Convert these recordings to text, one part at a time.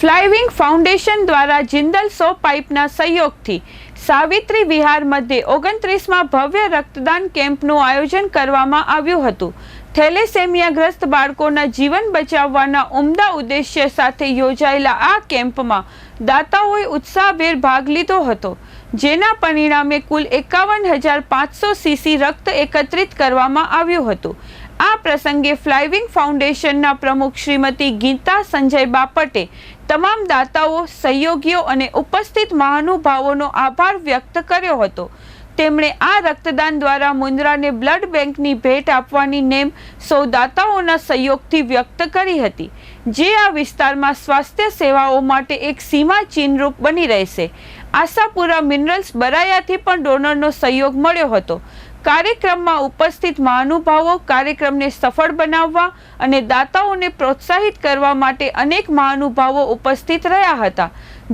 ફ્લાઇવિંગ foundation દ્વારા જિંદલ સો પાઇપના સહયોગથી સાવિત્રી વિહાર મધ્યે ઓગણત્રીસમાં ભવ્ય રક્તદાન કેમ્પનું આયોજન કરવામાં આવ્યું હતું. થેલેસેમિયાગ્રસ્ત બાળકોના જીવન બચાવવાના ઉમદા ઉદ્દેશ્ય સાથે યોજાયેલા આ કેમ્પમાં દાતાઓએ ઉત્સાહભેર ભાગ લીધો હતો. જેના પરિણામે કુલ એકાવન હજાર પાંચસો સીસી રક્ત એકત્રિત કરવામાં આવ્યું હતું. આ પ્રસંગે ફ્લાઇવિંગ ફાઉન્ડેશનના પ્રમુખ શ્રીમતી ગીતા સંજય બાપટે તમામ દાતાઓ, સહયોગીઓ અને ઉપસ્થિત મહાનુભાવોનો આભાર વ્યક્ત કર્યો હતો. તેમણે આ રક્તદાન દ્વારા મુન્દ્રાને બ્લડ બેંકની ભેટ આપવાની નેમ સૌ દાતાઓના સહયોગથી વ્યક્ત કરી હતી, જે આ વિસ્તારમાં સ્વાસ્થ્ય સેવાઓ માટે એક સીમા ચિહ્નરૂપ બની રહેશે. આશાપુરા મિનરલ્સ બરાયાથી પણ ડોનરનો સહયોગ મળ્યો હતો. કાર્યક્રમમાં ઉપસ્થિત મહાનુભાવો કાર્યક્રમને સફળ બનાવવા અને દાતાઓને પ્રોત્સાહિત કરવા માટે અનેક મહાનુભાવો ઉપસ્થિત રહ્યા હતા,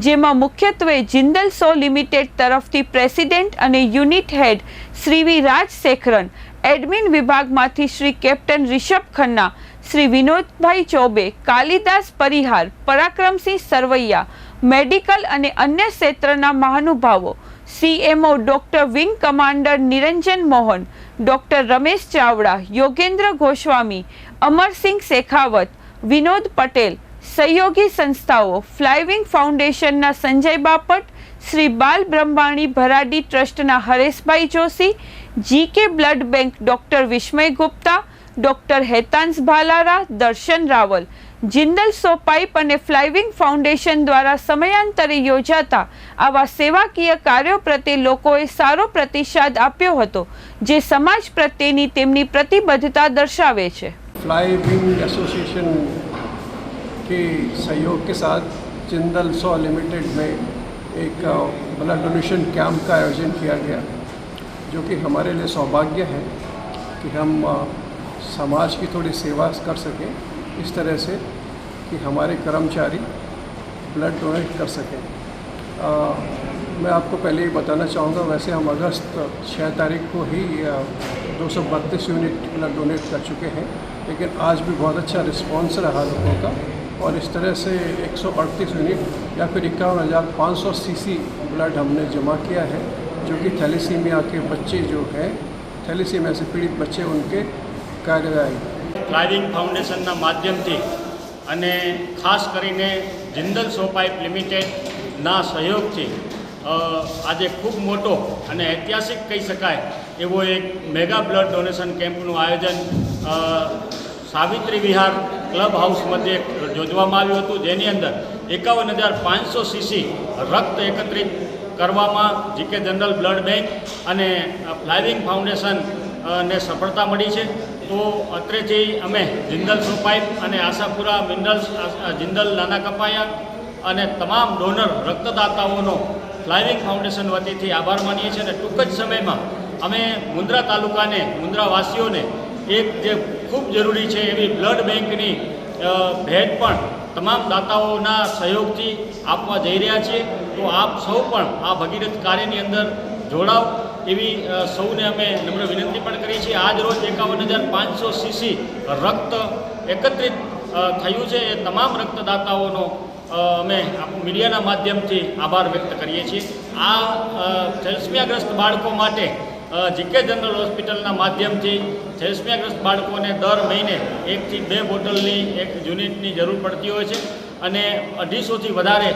જેમાં મુખ્યત્વે જિંદલ સો લિમિટેડ તરફથી પ્રેસિડેન્ટ અને unit head Shri V Raj Shekharan admin વિભાગમાંથી શ્રી કેપ્ટન રિષભ ખન્ના, શ્રી વિનોદભાઈ ચૌબે, કાલિદાસ પરિહાર, પરાક્રમસિંહ સરવૈયા, મેડિકલ અને અન્ય ક્ષેત્રના મહાનુભાવો CMO doctor wing commander Niranjan Mohan, doctor Ramesh Chavda, Yogendra Goswami, Amarsinh Shekhawat, Vinod Patel, સહયોગી સંસ્થાઓ ફ્લાઇવિંગ ફાઉન્ડેશનના સંજય બાપટ, શ્રી બાલ બ્રહ્માણી ભરાડી ટ્રસ્ટના Hareshbhai Joshi, GK blood bank doctor Vismay Gupta, doctor Hetansh Bhalara, Darshan Raval Jindal સો પાઇપ અને ફ્લાઇવિંગ ફાઉન્ડેશન દ્વારા સમયાંતરે યોજાતા આવા સેવાકીય કાર્યો પ્રત્યે લોકોએ સારો પ્રતિસાદ આપ્યો હતો જે સમાજ પ્રત્યેની તેમની પ્રતિબદ્ધતા દર્શાવે છે फ्लाई विंग एसोसिएशन के सहयोग के साथ जिंदल सौ लिमिटेड में एक ब्लड डोनेशन कैंप का आयोजन किया गया जो कि हमारे लिए सौभाग्य है कि हम अ, समाज की थोड़ी सेवा कर सकें इस तरह से कि हमारे कर्मचारी ब्लड डोनेट कर सकें। मैं आपको पहले ही बताना चाहूँगा, वैसे हम अगस्त छः तारीख को ही दो सौ बत्तीस यूनिट ब्लड डोनेट कर चुके हैं, लेकिन आज भी बहुत अच्छा रिस्पॉन्स रहा लोगों का। और इस तरह से 138 यूनिट या फिर इक्यावन हज़ार पाँच सौ सी ब्लड हमने जमा किया है, जो कि थैलीसीमिया के बच्चे जो हैं थैलीसीमिया से पीड़ित बच्चे, उनके कार्य ડ્રાઇવિંગ ફાઉન્ડેશનના માધ્યમથી અને ખાસ કરીને જિંદલ સોપાઇપ લિમિટેડના સહયોગથી આજે ખૂબ મોટો અને ઐતિહાસિક કહી શકાય એવો એક મેગા બ્લડ ડોનેશન કેમ્પનું આયોજન સાવિત્રી વિહાર ક્લબ હાઉસ મધ્યે યોજવામાં આવ્યું હતું. જેની અંદર એકાવન હજાર પાંચસો સીસી રક્ત એકત્રિત કરવામાં જીકે જનરલ બ્લડ બેંક અને ફ્લાઇવિંગ ફાઉન્ડેશન ને સફળતા મળી છે. તો અત્રેથી અમે જિંદલ સોપાઇપ અને આશાપુરા મિનરલ્સ જિંદલ નાના કપાયા અને તમામ ડોનર રક્તદાતાઓનો ફ્લાઇવિંગ ફાઉન્ડેશન વતીથી આભાર માનીએ છીએ અને ટૂંક જ સમયમાં અમે મુન્દ્રા તાલુકાને, મુન્દ્રાવાસીઓને એક જે ખૂબ જરૂરી છે એવી બ્લડ બેંકની ભેટ પણ તમામ દાતાઓના સહયોગથી આપવા જઈ રહ્યા છીએ. તો આપ સૌ પણ આ ભગીરથ કાર્યની અંદર જોડાવ. એવી સૌને અમે નમ્ર વિનંતી પણ કરીએ છીએ. આજ રોજ એકાવન હજાર પાંચસો સીસી રક્ત એકત્રિત થયું છે. એ તમામ રક્તદાતાઓનો અમે મીડિયાના માધ્યમથી આભાર વ્યક્ત કરીએ છીએ. આ થેલ્સમિયાગ્રસ્ત બાળકો માટે જીકે જનરલ હોસ્પિટલના માધ્યમથી થેલ્સમિયાગ્રસ્ત બાળકોને દર મહિને એકથી બે બોટલની એક યુનિટની જરૂર પડતી હોય છે. અને અઢીસોથી વધારે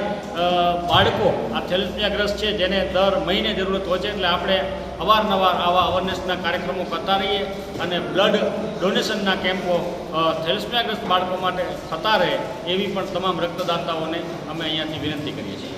બાળકો આ થેલેસમિયાગ્રસ્ત છે, જેને દર મહિને જરૂરત હોય છે, એટલે આપણે અવારનવાર આવા અવેરનેસના કાર્યક્રમો કરતા રહીએ અને બ્લડ ડોનેશનના કેમ્પો થેલેસમિયાગ્રસ્ત બાળકો માટે થતા રહે, એવી પણ તમામ રક્તદાતાઓને અમે અહીંયાથી વિનંતી કરીએ છીએ.